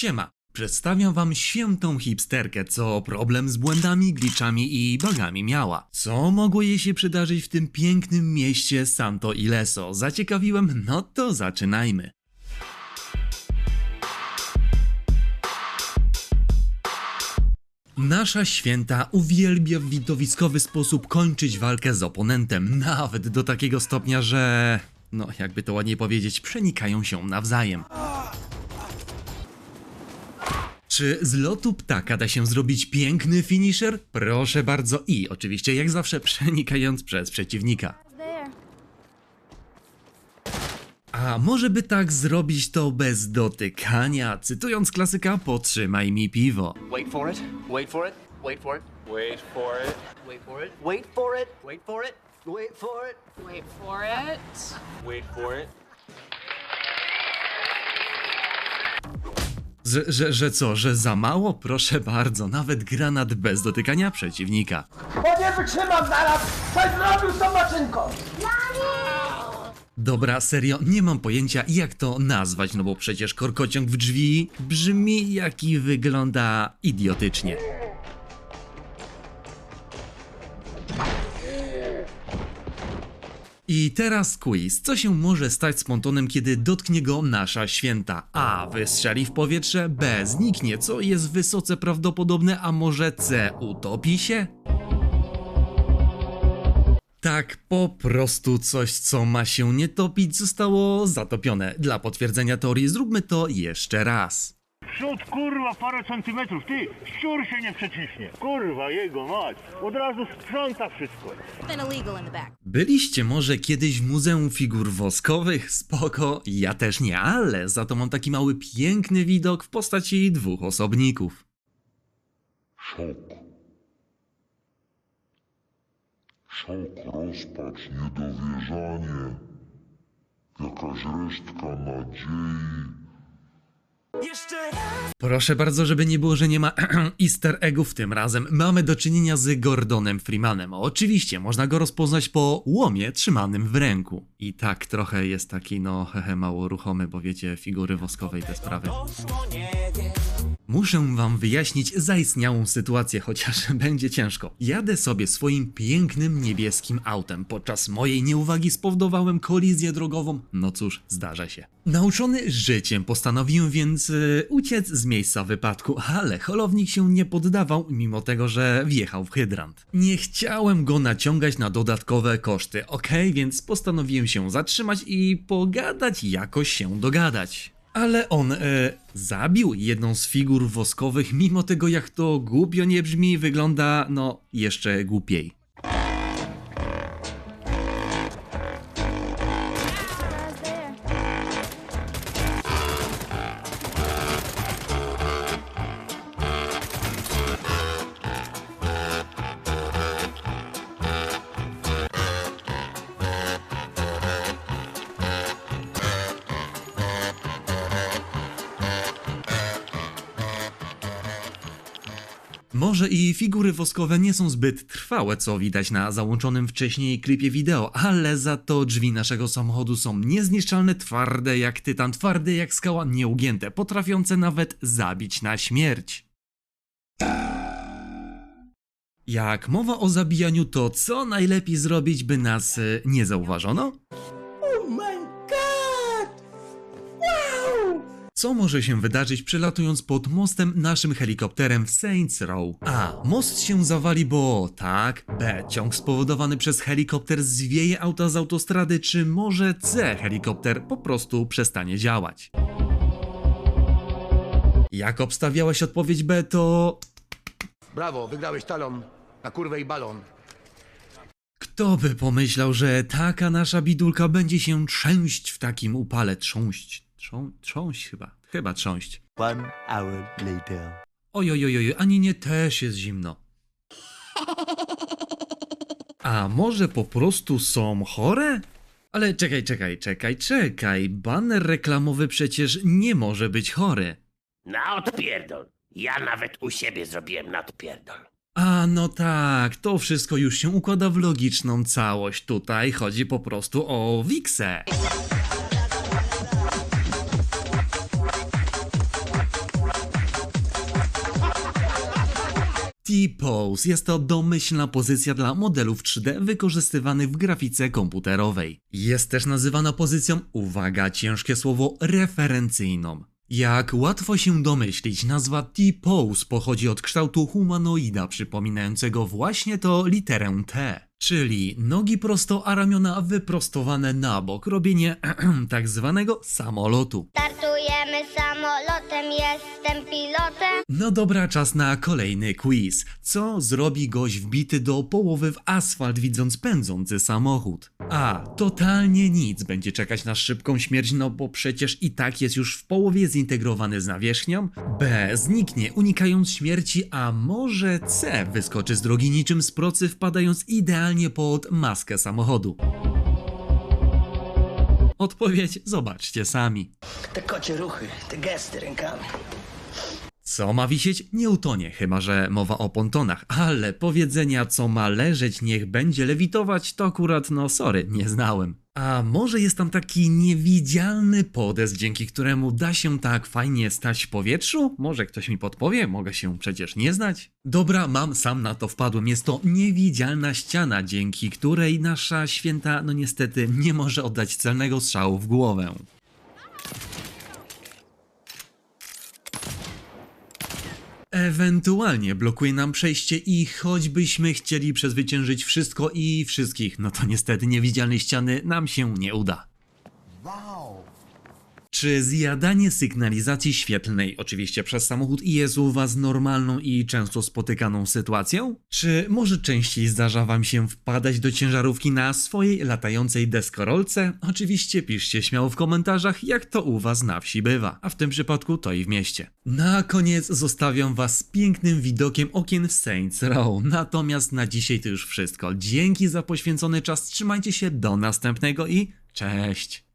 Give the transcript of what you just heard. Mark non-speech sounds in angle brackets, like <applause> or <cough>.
Siema, przedstawiam wam świętą hipsterkę, co problem z błędami, glitchami i bugami miała. Co mogło jej się przydarzyć w tym pięknym mieście Santo Ileso? Zaciekawiłem? No to zaczynajmy. Nasza święta uwielbia w widowiskowy sposób kończyć walkę z oponentem, nawet do takiego stopnia, że... No, jakby to ładnie powiedzieć, przenikają się nawzajem. Czy z lotu ptaka da się zrobić piękny finisher? Proszę bardzo i oczywiście jak zawsze przenikając przez przeciwnika. A może by tak zrobić to bez dotykania? Cytując klasyka, potrzymaj mi piwo. Wait for it. Wait for it. Wait for it. Wait for it. Wait for it. Wait for it. Wait for it. Wait for it. Wait for it. Wait for it. Że, że, że co, że za mało? Proszę bardzo, nawet granat bez dotykania przeciwnika. Bo nie wytrzymam zaraz! Coś zrobił z tą maszynką! Dobra, serio, nie mam pojęcia jak to nazwać, no bo przecież korkociąg w drzwi brzmi jak i wygląda idiotycznie. I teraz quiz. Co się może stać z pontonem, kiedy dotknie go nasza święta? A. Wystrzeli w powietrze, B. Zniknie, co jest wysoce prawdopodobne, a może C. Utopi się? Tak, po prostu coś, co ma się nie topić, zostało zatopione. Dla potwierdzenia teorii zróbmy to jeszcze raz. Przód kurwa parę centymetrów, ty, szczur się nie przeciśnie. Kurwa jego mać, od razu sprząta wszystko. Byliście może kiedyś w Muzeum Figur Woskowych? Spoko, ja też nie, ale za to mam taki mały piękny widok w postaci dwóch osobników. Szok. Szok, rozpacz, niedowierzanie. Jakaś resztka nadziei. Proszę bardzo, żeby nie było, że nie ma <clears throat> easter eggów tym razem. Mamy do czynienia z Gordonem Freemanem. Oczywiście, można go rozpoznać po łomie trzymanym w ręku. I tak trochę jest taki, no, hehe, mało ruchomy, bo wiecie, figury woskowe i te sprawy. Muszę wam wyjaśnić zaistniałą sytuację, chociaż <laughs> będzie ciężko. Jadę sobie swoim pięknym niebieskim autem. Podczas mojej nieuwagi spowodowałem kolizję drogową. No cóż, zdarza się. Nauczony życiem postanowiłem więc y, uciec z miejsca wypadku, ale holownik się nie poddawał, mimo tego, że wjechał w hydrant. Nie chciałem go naciągać na dodatkowe koszty, okej, więc postanowiłem się zatrzymać i pogadać, jakoś się dogadać. Ale on e, zabił jedną z figur woskowych, mimo tego jak to głupio nie brzmi, wygląda no jeszcze głupiej. Może i figury woskowe nie są zbyt trwałe, co widać na załączonym wcześniej klipie wideo, ale za to drzwi naszego samochodu są niezniszczalne, twarde jak tytan, twarde jak skała, nieugięte, potrafiące nawet zabić na śmierć. Jak mowa o zabijaniu, to co najlepiej zrobić, by nas e, nie zauważono? Co może się wydarzyć przelatując pod mostem naszym helikopterem w Saints Row? A. Most się zawali, bo tak. B. Ciąg spowodowany przez helikopter zwieje auta z autostrady, czy może C. Helikopter po prostu przestanie działać? Jak obstawiałeś odpowiedź B, to Brawo, wygrałeś talon na kurwę i balon. kto by pomyślał, że taka nasza bidulka będzie się trzęść w takim upale? Trząść. Trzą, trząść chyba. Chyba trząść. One hour later. Oj, oj, oj, oj, ani nie też jest zimno. A może po prostu są chore? Ale czekaj, czekaj, czekaj, czekaj. Banner reklamowy przecież nie może być chory. Na odpierdol. Ja nawet u siebie zrobiłem na odpierdol. A no tak, to wszystko już się układa w logiczną całość. Tutaj chodzi po prostu o Wixę. T-pose jest to domyślna pozycja dla modelów 3D wykorzystywanych w grafice komputerowej. Jest też nazywana pozycją, uwaga, ciężkie słowo, referencyjną. Jak łatwo się domyślić, nazwa T-pose pochodzi od kształtu humanoida przypominającego właśnie to literę T. Czyli nogi prosto, a ramiona wyprostowane na bok, robienie <clears throat> tak zwanego samolotu. Startujemy samolotem, jestem pilotem. No dobra, czas na kolejny quiz. Co zrobi gość wbity do połowy w asfalt, widząc pędzący samochód? A. Totalnie nic. Będzie czekać na szybką śmierć, no bo przecież i tak jest już w połowie zintegrowany z nawierzchnią. B. Zniknie, unikając śmierci, a może C. Wyskoczy z drogi niczym z procy, wpadając idealnie pod maskę samochodu. Odpowiedź zobaczcie sami. Te kocie ruchy, te gesty rękami. Co ma wisieć, nie utonie, chyba że mowa o pontonach, ale powiedzenia co ma leżeć, niech będzie lewitować, to akurat no sorry, nie znałem. A może jest tam taki niewidzialny podest, dzięki któremu da się tak fajnie stać w powietrzu? Może ktoś mi podpowie, mogę się przecież nie znać? Dobra, mam, sam na to wpadłem, jest to niewidzialna ściana, dzięki której nasza święta, no niestety, nie może oddać celnego strzału w głowę. Ewentualnie blokuje nam przejście i choćbyśmy chcieli przezwyciężyć wszystko i wszystkich, no to niestety niewidzialnej ściany nam się nie uda. Czy zjadanie sygnalizacji świetlnej, oczywiście przez samochód, jest u Was normalną i często spotykaną sytuacją? Czy może częściej zdarza Wam się wpadać do ciężarówki na swojej latającej deskorolce? Oczywiście piszcie śmiało w komentarzach, jak to u Was na wsi bywa, a w tym przypadku to i w mieście. Na koniec zostawiam Was z pięknym widokiem okien w Saints Row. Natomiast na dzisiaj to już wszystko. Dzięki za poświęcony czas, trzymajcie się do następnego i cześć!